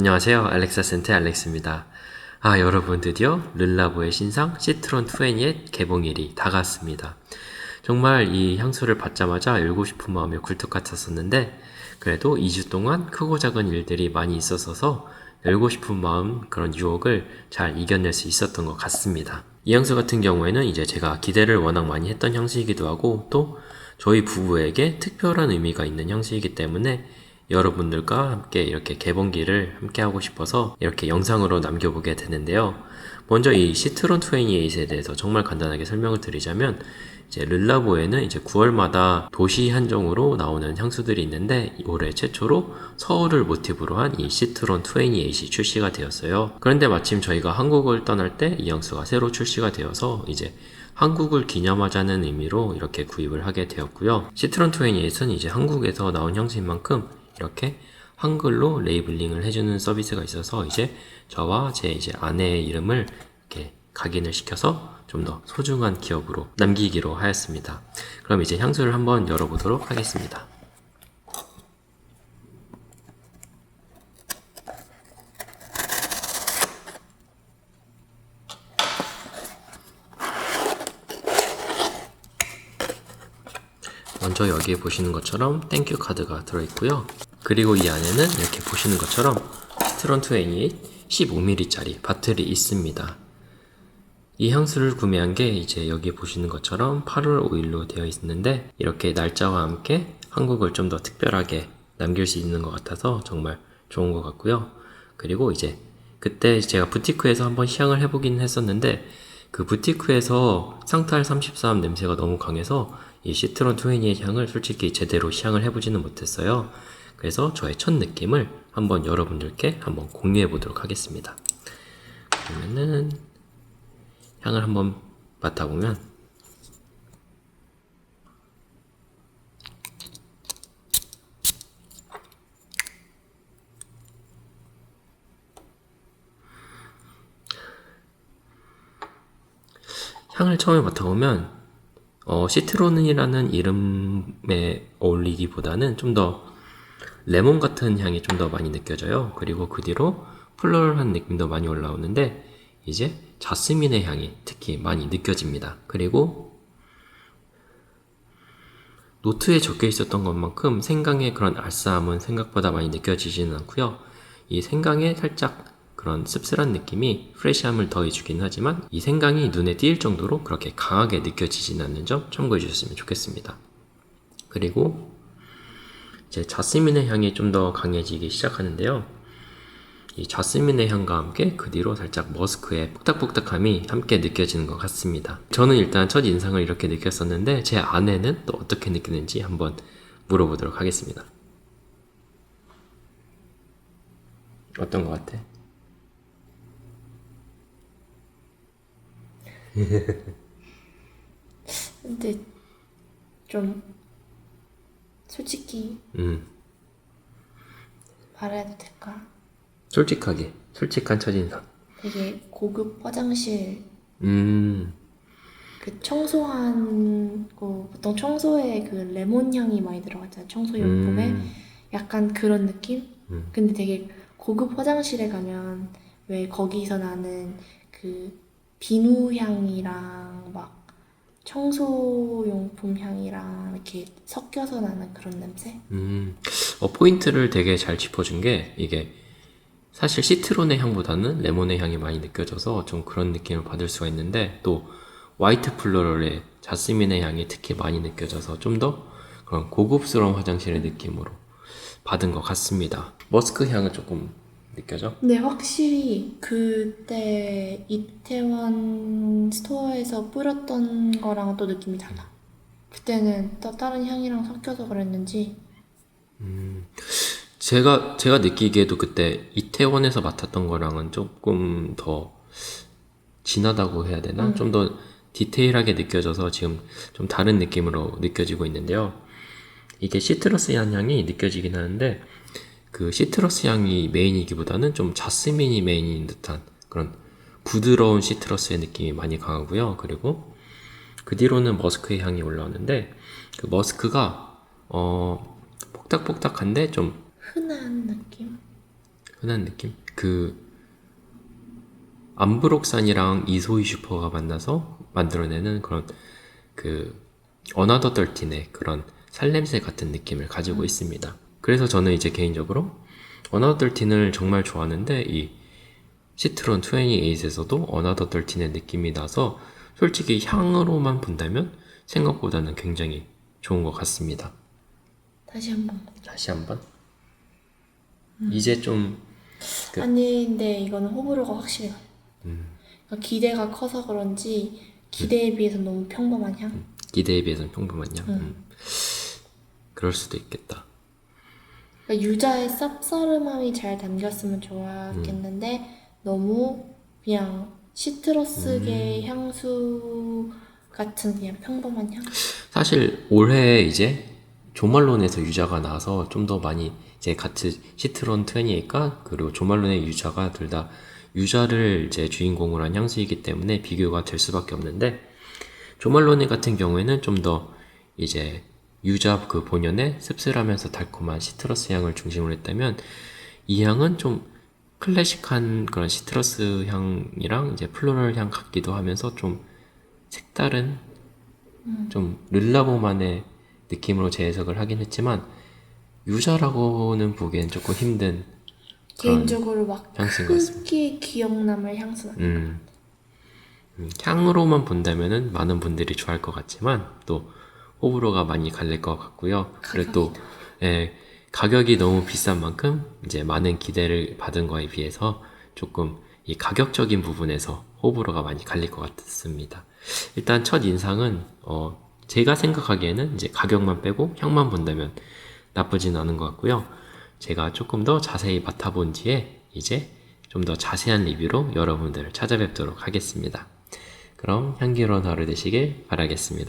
안녕하세요. 알렉사 센터 알렉스입니다. 아, 여러분 드디어 르라보의 신상 시트론 2N의 개봉일이 다가왔습니다. 정말 이 향수를 받자마자 열고 싶은 마음이 굴뚝 같았었는데 그래도 2주 동안 크고 작은 일들이 많이 있었어서 열고 싶은 마음 그런 유혹을 잘 이겨낼 수 있었던 것 같습니다. 이 향수 같은 경우에는 이제 제가 기대를 워낙 많이 했던 향수이기도 하고 또 저희 부부에게 특별한 의미가 있는 향수이기 때문에 여러분들과 함께 이렇게 개봉기를 함께 하고 싶어서 이렇게 영상으로 남겨보게 되는데요. 먼저 이 시트론 28에 대해서 정말 간단하게 설명을 드리자면 이제 르라보에는 이제 9월마다 도시 한정으로 나오는 향수들이 있는데 올해 최초로 서울을 모티브로 한 이 시트론 28이 출시가 되었어요. 그런데 마침 저희가 한국을 떠날 때 이 향수가 새로 출시가 되어서 이제 한국을 기념하자는 의미로 이렇게 구입을 하게 되었고요. 시트론 28은 이제 한국에서 나온 향수인 만큼 이렇게 한글로 레이블링을 해주는 서비스가 있어서 이제 저와 제 이제 아내의 이름을 이렇게 각인을 시켜서 좀 더 소중한 기억으로 남기기로 하였습니다. 그럼 이제 향수를 한번 열어보도록 하겠습니다. 먼저 여기에 보시는 것처럼 땡큐 카드가 들어있고요. 그리고 이 안에는 이렇게 보시는 것처럼 스트론 28 15mm짜리 바틀이 있습니다. 이 향수를 구매한 게 이제 여기 보시는 것처럼 8월 5일로 되어 있는데 이렇게 날짜와 함께 한국을 좀 더 특별하게 남길 수 있는 것 같아서 정말 좋은 것 같고요. 그리고 이제 그때 제가 부티크에서 한번 시향을 해보긴 했었는데 그 부티크에서 상탈 33 냄새가 너무 강해서 이 시트론 20의 향을 솔직히 제대로 시향을 해보지는 못했어요. 그래서 저의 첫 느낌을 한번 여러분들께 한번 공유해 보도록 하겠습니다. 그러면은 향을 한번 맡아보면 향을 처음에 맡아보면 어, 시트론이라는 이름에 어울리기보다는 좀더 레몬 같은 향이 좀 더 많이 느껴져요. 그리고 그 뒤로 플로럴한 느낌도 많이 올라오는데 이제 자스민의 향이 특히 많이 느껴집니다. 그리고 노트에 적혀 있었던 것만큼 생강의 그런 알싸함은 생각보다 많이 느껴지지는 않고요. 이 생강에 살짝 그런 씁쓸한 느낌이 프레시함을 더해주긴 하지만 이 생강이 눈에 띄일 정도로 그렇게 강하게 느껴지진 않는 점 참고해 주셨으면 좋겠습니다. 그리고 이제 자스민의 향이 좀 더 강해지기 시작하는데요. 이 자스민의 향과 함께 그 뒤로 살짝 머스크의 뽁닥뽁닥함이 함께 느껴지는 것 같습니다. 저는 일단 첫 인상을 이렇게 느꼈었는데 제 아내는 또 어떻게 느끼는지 한번 물어보도록 하겠습니다. 어떤 것 같아? 근데 좀 솔직히 음, 말해도 될까? 솔직하게, 솔직한 첫인상. 되게 고급 화장실 음, 그 청소한 거 보통 청소에 그 레몬 향이 많이 들어가잖아 청소 용품에 음, 약간 그런 느낌? 음. 근데 되게 고급 화장실에 가면 왜 거기서 나는 그 비누 향이랑 막 청소용품 향이랑 이렇게 섞여서 나는 그런 냄새? 음, 어, 포인트를 되게 잘 짚어준 게 이게 사실 시트론의 향보다는 레몬의 향이 많이 느껴져서 좀 그런 느낌을 받을 수가 있는데 또 화이트 플로럴의 자스민의 향이 특히 많이 느껴져서 좀 더 그런 고급스러운 화장실의 느낌으로 받은 것 같습니다. 머스크 향은 조금 느껴져? 근데 확실히 그때 이태원 스토어에서 뿌렸던 거랑 또 느낌이 달라. 그때는 또 다른 향이랑 섞여서 그랬는지 제가 제가 느끼기에도 그때 이태원에서 맡았던 거랑은 조금 더 진하다고 해야 되나? 좀더 디테일하게 느껴져서 지금 좀 다른 느낌으로 느껴지고 있는데요. 이게 시트러스한 향이 느껴지긴 하는데 그 시트러스 향이 메인이기보다는 좀 자스민이 메인인 듯한 그런 부드러운 시트러스의 느낌이 많이 강하고요. 그리고 그 뒤로는 머스크의 향이 올라오는데 그 머스크가 어 뽁닥뽁닥한데 좀 흔한 느낌? 흔한 느낌? 그 암브록산이랑 이소희 슈퍼가 만나서 만들어내는 그런 그 어나더 떨틴의 그런 살냄새 같은 느낌을 가지고 있습니다. 그래서 저는 이제 개인적으로 어나더 떨틴을 정말 좋아하는데 이 시트론 28에서도 어나더 떨틴의 느낌이 나서 솔직히 향으로만 본다면 생각보다는 굉장히 좋은 것 같습니다. 다시 한번. 다시 한번. 이제 좀 그- 아니 근데 이거는 호불호가 확실히 가요. 그러니까 기대가 커서 그런지 기대에 비해서 너무 평범한 향. 기대에 비해서는 평범한 향. 음. 그럴 수도 있겠다. 그러니까 유자의 쌉싸름함이 잘 담겼으면 좋았겠는데 너무 그냥 시트러스계 향수 같은 그냥 평범한 향. 사실 올해 이제 조말론에서 유자가 나와서 좀 더 많이 이제 같이 시트론 28과 그리고 조말론의 유자가 둘 다 유자를 이제 주인공으로 한 향수이기 때문에 비교가 될 수밖에 없는데 조말론의 같은 경우에는 좀 더 이제 유자 그 본연의 씁쓸하면서 달콤한 시트러스 향을 중심으로 했다면 이 향은 좀 클래식한 그런 시트러스 향이랑 이제 플로럴 향 같기도 하면서 좀 색다른 좀 르라보만의 느낌으로 재해석을 하긴 했지만 유자라고는 보기엔 조금 힘든 개인적으로 막 향수인 것 같습니다. 크게 기억 남을 향수. 음, 음, 향으로만 본다면은 많은 분들이 좋아할 것 같지만 또 호불호가 많이 갈릴 것 같고요. 그리고 또 예, 가격이 너무 비싼 만큼 이제 많은 기대를 받은 거에 비해서 조금 이 가격적인 부분에서 호불호가 많이 갈릴 것 같습니다. 일단 첫 인상은 어, 제가 생각하기에는 이제 가격만 빼고 향만 본다면 나쁘진 않은 것 같고요. 제가 조금 더 자세히 맡아본 뒤에 이제 좀 더 자세한 리뷰로 여러분들을 찾아뵙도록 하겠습니다. 그럼 향기로운 하루 되시길 바라겠습니다.